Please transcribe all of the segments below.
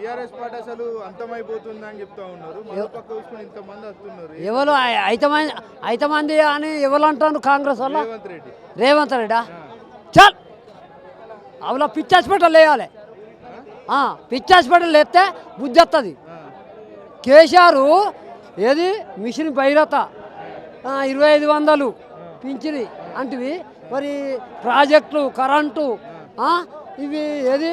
TRS party అసలు అంతమైపోతుంది అని చెప్తా ఉన్నారు. పక్క చూసుకుని ఇంతమంది వస్తున్నారు. ఎవరు ఐత మంది ఐత మంది అని ఎవరు అంటారు కాంగ్రెస్ వల్ల రేవంత్ రెడ్డి. రేవంత్ రెడ్డా? చల్! అవులా పిచ్చి హాస్పిటల్ వేయాలి ఆ, పిచ్చి హాస్పిటల్ వేస్తే బుద్ధి వస్తుంది కేసీఆర్ ఏది? మిషన్ భైరత. ఇరవై ఐదు వందలు పింఛని అంటివి. మరి ప్రాజెక్టులు కరెంటు ఇవి ఏది?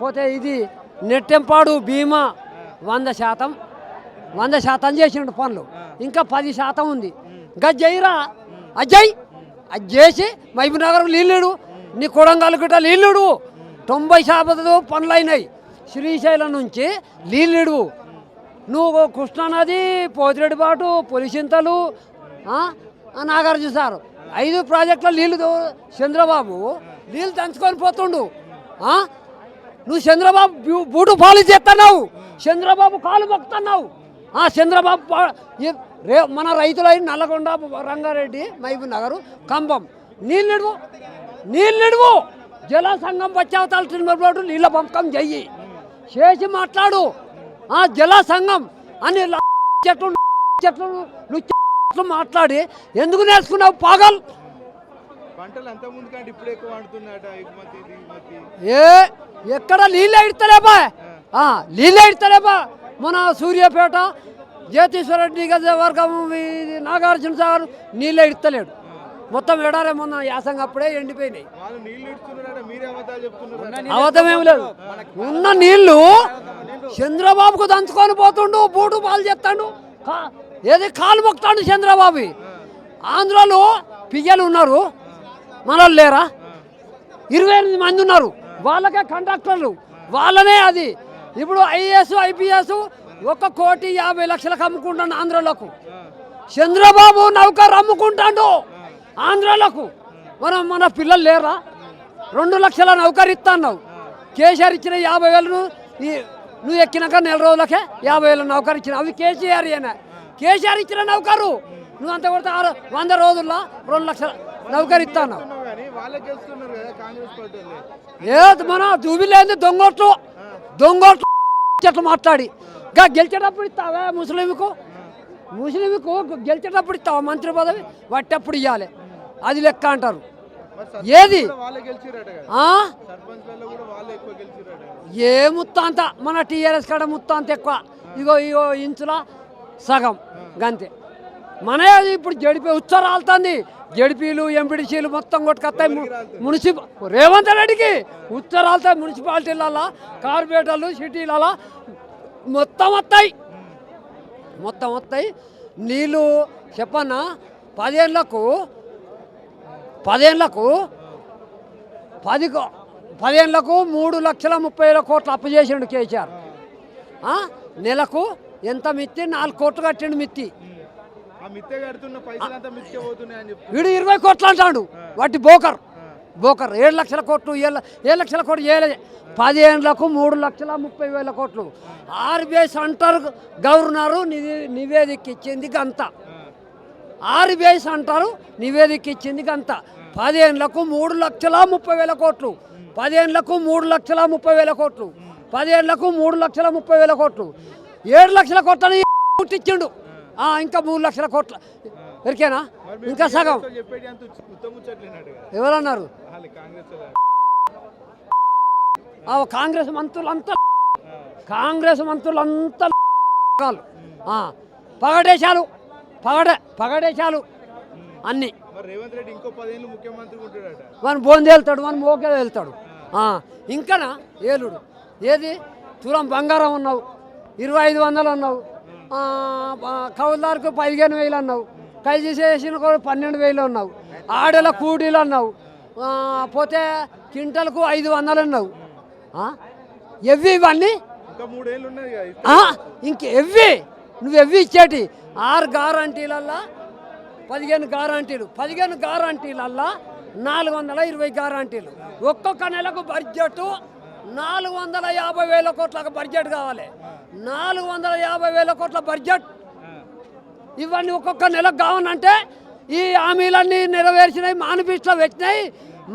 పోతే ఇది నెట్టెంపాడు బీమా వంద శాతం. వంద శాతం చేసిండు పనులు. ఇంకా పది శాతం ఉంది. ఇంకా జైరా. అజ్జయ్ అది చేసి మహబూబ్ నగర్ నీళ్ళుడు నీ కొడంగల్ గిట్ట నీళ్ళుడు తొంభై శాతం పనులు అయినాయి శ్రీశైలం నుంచి నీళ్ళుడు నువ్వు కృష్ణానది పోతిరెడ్డిపాటు పొలిసింతలు ఆ, ఆ నాగార్జున సార్. ఐదు ప్రాజెక్టుల నీళ్ళు దో- చంద్రబాబు నీళ్ళు దంచుకొని పోతుండు? నువ్వు చంద్రబాబు బూటు పాలు చేస్తున్నావు చంద్రబాబు కాలు మొక్కుతున్నావు. ఆ చంద్రబాబు రే మన రైతులై నల్లగొండ రంగారెడ్డి మహబూబ్ నగర్ కంబం నీళ్ళు నిడువు. నీళ్ళు నిడువు. జల సంఘం పచ్చావతాల తిరుమల నీళ్ళ పంపకం చెయ్యి. చేసి మాట్లాడు. ఆ జల సంఘం అని చెట్లు చెట్లు నువ్వు మాట్లాడి ఎందుకు నేర్చుకున్నావు పాగల్? పంటలు అంత ముందు కంటే ఇప్పుడు ఎక్కువ వండుతున్నాయట ఎగుమతి దిగుమతి. ఏ ఎక్కడ నీళ్ళు ఎడతలేబా నీళ్ళు ఎడతలేబా మన సూర్యాపేట జ్యోతీశ్వర రెడ్డి వర్గం ఇది నాగార్జున సాగర్ నీళ్ళు ఎడతలేడు మొత్తం ఎడారే మొన్న యాసంగా అప్పుడే ఎండిపోయినాయి. అవతం ఏం లేదు. ఉన్న నీళ్ళు చంద్రబాబుకు దంచుకొని పోతుండు బూటు పాలు చెప్తాడు ఏది కాలు మొక్తాడు చంద్రబాబు. ఆంధ్రాలో పియ్యలు ఉన్నారు. మనోళ్ళు లేరా? ఇరవై ఎనిమిది మంది ఉన్నారు. వాళ్ళకే కండక్టర్లు వాళ్ళనే అది. ఇప్పుడు ఐఏఎస్ ఐపీఎస్ ఒక కోటి యాభై లక్షలకు అమ్ముకుంటాను ఆంధ్రలోకు. చంద్రబాబు నౌకర్ అమ్ముకుంటాడు ఆంధ్రలోకు. మనం మన పిల్లలు లేరా? రెండు లక్షల నౌకర్ ఇస్తాన్నావు. కేసీఆర్ ఇచ్చిన యాభై వేలు నువ్వు ఎక్కినాక నెల రోజులకే యాభై వేల నౌకర్ ఇచ్చిన అవి కేసీఆర్ అయినా కేసీఆర్ ఇచ్చిన నౌకరు. నువ్వు అంత కొడితే ఆరు వంద రోజుల్లో రెండు లక్షల నౌకర్ ఇస్తాను చెప్తున్నావు కానీ వాళ్ళే గెలుస్తున్నారు కదా కాంగ్రెస్ పార్టీ వాళ్ళే. ఏ మన దూబిలేంది దొంగోట్లు దొంగోట్లు చెట్లు మాట్లాడి. గా గెలిచేటప్పుడు ఇస్తావా ముస్లింకు? ముస్లింకు గెలిచేటప్పుడు ఇస్తావా మంత్రి పదవి? వట్టప్పుడు ఇవ్వాలి అది లెక్క అంటారు. ఏది? ఏ ముత్తాంత? మన టీఆర్ఎస్ కాడ ముత్తాంత ఎక్కువ. ఇగో ఇగో ఇంచుల సగం. గంతే. మన ఇప్పుడు జడిపి ఉచ్చరాలుతుంది. జడిపీలు ఎంపీడీసీలు మొత్తం కొట్టుకొస్తాయి మున్సిప మున్సిపల్ రేవంత్ రెడ్డికి ఉచ్చరాలుతాయి మున్సిపాలిటీలలో కార్పొరేటర్లు సిటీలలో మొత్తం వస్తాయి మొత్తం వస్తాయి నీళ్ళు చెప్పన్నా పదేళ్ళకు పదేళ్ళకు పది కో- పదేళ్ళకు మూడు లక్షల ముప్పై వేల కోట్లు అప్పు చేసిండు కేసీఆర్. నెలకు ఎంత మిత్తి? నాలుగు కోట్లు కట్టిండు మిత్తి. వీడు ఇరవై కోట్లు అంటాడు. వాటి బోకర్. బోకర్. ఏడు లక్షల కోట్లు ఏళ్ళ ఏడు లక్షల కోట్లు ఏళ్ళ పదిహేనులకు మూడు లక్షల ముప్పై వేల కోట్లు. ఆర్బీఐ సెంటర్ గవర్నరు నివే- నివేదిక ఇచ్చింది గంత. ఆర్బీఐ సెంటర్ నివేదిక ఇచ్చింది గంత. పదిహేనులకు మూడు లక్షల ముప్పై వేల కోట్లు. పదిహేనులకు మూడు లక్షల ముప్పై వేల కోట్లు. పదిహేనులకు మూడు లక్షల ముప్పై వేల కోట్లు. ఏడు లక్షల కోట్లని ఆ, ఇంకా మూడు లక్షల కోట్ల. ఎరికేనా ఇంకా సగం. ఎవరన్నారు? కాంగ్రెస్ మంత్రులంతా కాంగ్రెస్ మంత్రులంతా పగడేశాలు. పగడ పగడేశాలు. అన్నీ. మరి రేవంత్ రెడ్డి ఇంకో పదేళ్ళు ముఖ్యమంత్రి ఉంటాడట. వాని బోంది వెళ్తాడు వాని మోకే వెళ్తాడు. ఇంకనా? ఏలుడు. ఏది? తులం బంగారం ఉన్నావు ఇరవై ఐదు వందలు అన్నావు. ఆ, కౌలుదారుకు పదిహేను వేలు అన్నావు. ఖైదీ చేసిన కూడా పన్నెండు వేలు అన్నావు. ఆడల కూడీలు అన్నావు. పోతే క్వింటల్కు ఐదు వందలు అన్నావు. ఎవ్వి ఇవన్నీ ఇంకా ఎవ్వి? నువ్వు ఎవ్వి ఇచ్చేటి? ఆరు గారంటీలల్లా పదిహేను గారంటీలు. పదిహేను గారంటీలల్లా నాలుగు వందల ఇరవై గారంటీలు. ఒక్కొక్క నెలకు బడ్జెట్ నాలుగు వందల యాభై వేల కోట్ల బడ్జెట్ కావాలి. నాలుగు వందల యాభై వేల కోట్ల బడ్జెట్. ఇవన్నీ ఒక్కొక్క నెలకు కావాలంటే ఈ హామీలన్నీ నెరవేర్చినాయి మానిఫెస్టో పెట్టినాయి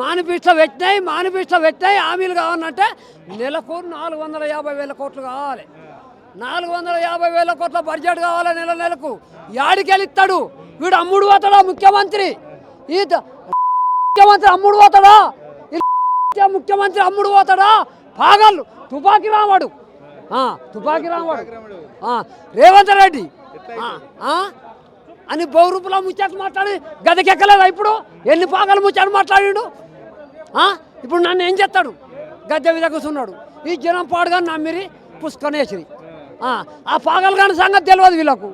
మానిఫెస్టో పెట్టినాయి మానిఫెస్టో పెట్టినాయి హామీలు కావాలంటే నెలకు నాలుగు వందల యాభై వేల కోట్లు కావాలి. నాలుగు వందల యాభై వేల కోట్ల బడ్జెట్ కావాలి నెల నెలకు. యాడికెళ్ళిస్తాడు వీడు అమ్ముడు పోతాడా ముఖ్యమంత్రి? ఈ ముఖ్యమంత్రి అమ్ముడు పోతాడా? ఈ ముఖ్యమంత్రి అమ్ముడు పోతాడా? పాగల్ తుపాకి రావాడు తుపాకి ఆ, రేవంత్ రెడ్డి? అని బౌరూపులా ముచ్చట మాట్లాడి గదికెక్కలేదా ఇప్పుడు? ఎన్ని పాకలు ముచ్చట మాట్లాడిండు? ఇప్పుడు నన్ను ఏం చేస్తాడు? గద్దె మీద కూర్చున్నాడు. ఈ జనం పాడుగా నమ్మిరి పుష్కనేసిరి ఆ ఆ పాగలు కాని సంగతి తెలియదు వీళ్ళకు.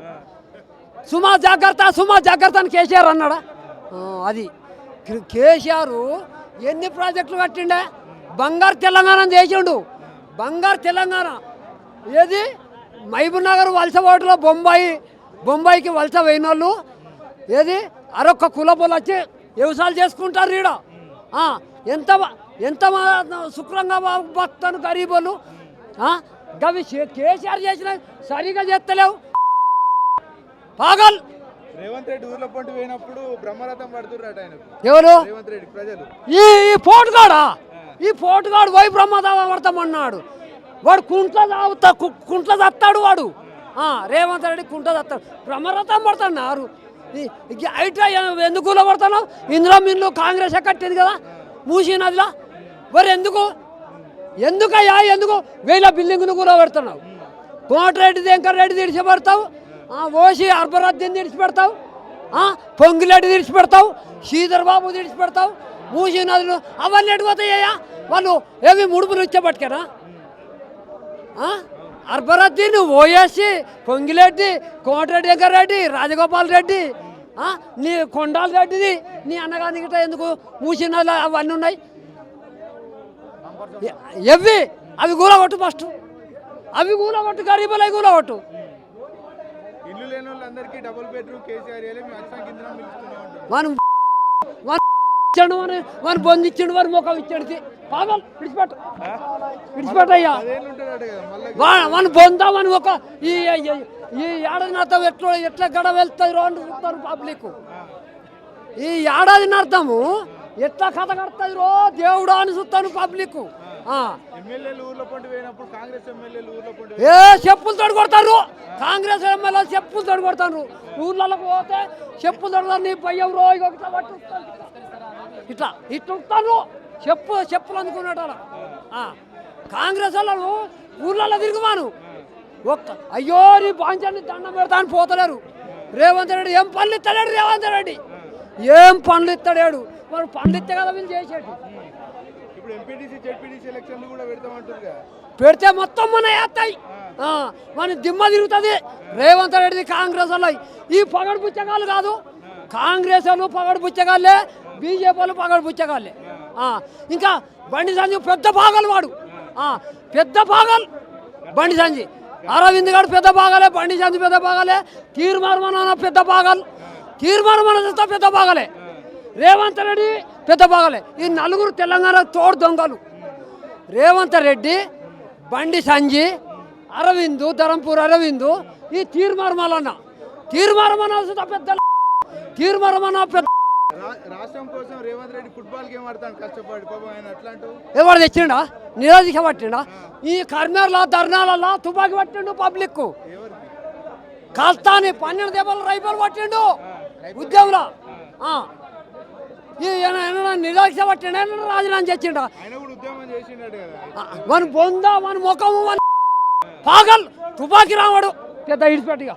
సుమా జాగ్రత్త సుమా జాగ్రత్త అని కేసీఆర్ అన్నాడా? అది. కేసీఆర్ ఎన్ని ప్రాజెక్టులు కట్టిండే? బంగారు తెలంగాణ చేసిండు. బంగారు తెలంగాణ. ఏది? మహబూబ్ నగర్ వలస ఓటులో బొంబాయి బొంబాయికి వలస పోయిన వాళ్ళు ఏది? అరొక్క కులబోలు వచ్చి వ్యవసాయాలు చేసుకుంటారు ఈడ. ఆ, ఎంత ఎంత శుక్రంగా గరీబోళ్ళు ఆ, గవి కేసీఆర్ చేసిన సరిగా చేస్తలేవు. పాగల్. రేవంత్ రెడ్డి ఊర్లో పంట పోయినప్పుడు బ్రహ్మరథం పడుతుర్రట ఆయనకు. ఎవరు? రేవంత్ రెడ్డి ప్రజలు. ఈ పోటుగాడా? ఈ పోటుగాడు వై బ్రహ్మదావర్తమన్నాడు వాడు కుంట్ల తాగుతా కు- కుంట్ల తత్తాడు వాడు. రేవంత్ రెడ్డి కుంట తత్తాడు బ్రహ్మరథం పడుతున్నారు నారు. ఐటీ ఎందుకు పడుతున్నావు ఇందులో మీరు కాంగ్రెస్ కట్టింది కదా? మూసీ నదిలో? మరి ఎందుకు? ఎందుకయ్యా ఎందుకు? వేల బిల్డింగ్ను కూలబెడుతున్నావు కోమటిరెడ్డి వెంకర్ రెడ్డి తీడిచిపెడతావు ఓసి అర్బరద్దీని తీడిచిపెడతావు ఆ, పొంగిరెడ్డి తీడిచిపెడతావు శ్రీధర్ బాబు తీడిచిపెడతావు మూసీ నదులు అవన్నీ ఎడిపోతాయ్యా వాళ్ళు ఏమి ముడుపులు ఇచ్చబట్టుకేనా అర్బరద్దీన్ ఓఎస్సి పొంగిరెడ్డి కోమటిరెడ్డి రెడ్డి రాజగోపాల్ రెడ్డి ఆ, నీ కొండాల రెడ్డిది నీ అన్నగారి గిట్ట ఎందుకు మూసీ నదులు అవన్నీ ఉన్నాయి. ఎవ్వి అవి కూలగొట్టు ఫస్ట్. అవి కూలగొట్టు గరీబులై కూలగొట్టు ఇల్లు పిలుస్తూనే ఉంటాం మనం మన ఇచ్చాడు వారి ముఖం ఇచ్చాడు. పాగల్ విడిచిపెట్టు. విడిచిపెట్టయ్యా. పదేళ్ళు ఉంటాడట కదా మళ్ళీ వా- మన బొందా ఒక ఈ ఈ- ఏడాది అర్థం ఎట్లా ఎట్లా గడ వెళ్తుంది రోడ్డు చూస్తారు పబ్లిక్. ఈ ఏడాది అర్థము ఎట్లా కథ కడుతుంది రో దేవుడా అని చూస్తాను పబ్లిక్. ఏ చెప్పులు తోడు కొడతారు కాంగ్రెస్ ఎమ్మెల్యే చెప్పులు తోడు కొడతారు ఊర్లకు పోతే చెప్పులు తొడతారు నీ పయ్యం రోజు ఒకటి ఇట్లా ఇట్లా ఉంటారు చెప్పు చెప్పులు అందుకున్నాడు అలా. ఆ కాంగ్రెస్ వాళ్ళు ఊర్లలో తిరుగుమాను. ఒక్క అయ్యో నీ బాంచాన్ని దండం పెడతా అని పోతలేరు. రేవంత్ రెడ్డి ఏం పనులు ఇస్తాడు రేవంత్ రెడ్డి? ఏం పనులు ఇస్తాడాడు మరి పనులు ఇస్తే కదా వీళ్ళు కదా పెడితే మొత్తం మన వేస్తాయి. మన దిమ్మ తిరుగుతుంది. రేవంత్ రెడ్డి కాంగ్రెస్ వాళ్ళు ఈ పగడు పుచ్చగాళ్ళు కాదు. కాంగ్రెస్ వాళ్ళు పగడు పుచ్చగాళ్ళే బీజేపీ వాళ్ళు పగడు పుచ్చగాళ్ళే. ఇంకా బండి సంజీవ్ పెద్ద భాగాలు వాడు. పెద్ద భాగాలు బండి సంజీవ్ అరవింద్ గారు పెద్ద భాగాలే బండి సంజీవ్ పెద్ద భాగాలే తీర్మార్మన పెద్ద భాగాలు. తీర్మార్మన చూస్తే పెద్ద భాగాలే. రేవంత్ రెడ్డి పెద్ద భాగాలే. ఈ నలుగురు తెలంగాణ తోడు దొంగలు. రేవంత్ రెడ్డి బండి సంజి అరవిందు ధరంపూర్ అరవిందు ఈ తీర్మార్మాలన్న తీర్మార్మన సుత పెద్ద తీర్మార్మన పెద్ద రాష్ట్రం కోసం రేవంత్ రెడ్డి ఫుట్బాల్ గేమ్ ఆడతాను కష్టపడి పాపం ఆయన అట్లాంటి. ఎవరు తెచ్చిండా? నిరోధిక పట్టిండా? ఈ కర్మేర్ల ధర్నాలలో తుపాకి పట్టిండు పబ్లిక్ కాస్తాని పన్నెండు దెబ్బలు రైఫల్ పట్టిండు. ఉద్యమంలో. నిరోధిక పట్టిండు? రాజీనామా చేసిండా? మన బొంద మన ముఖము మన పాగల్ తుపాకి రావాడు. పెద్ద ఇడిచిపెట్టిగా.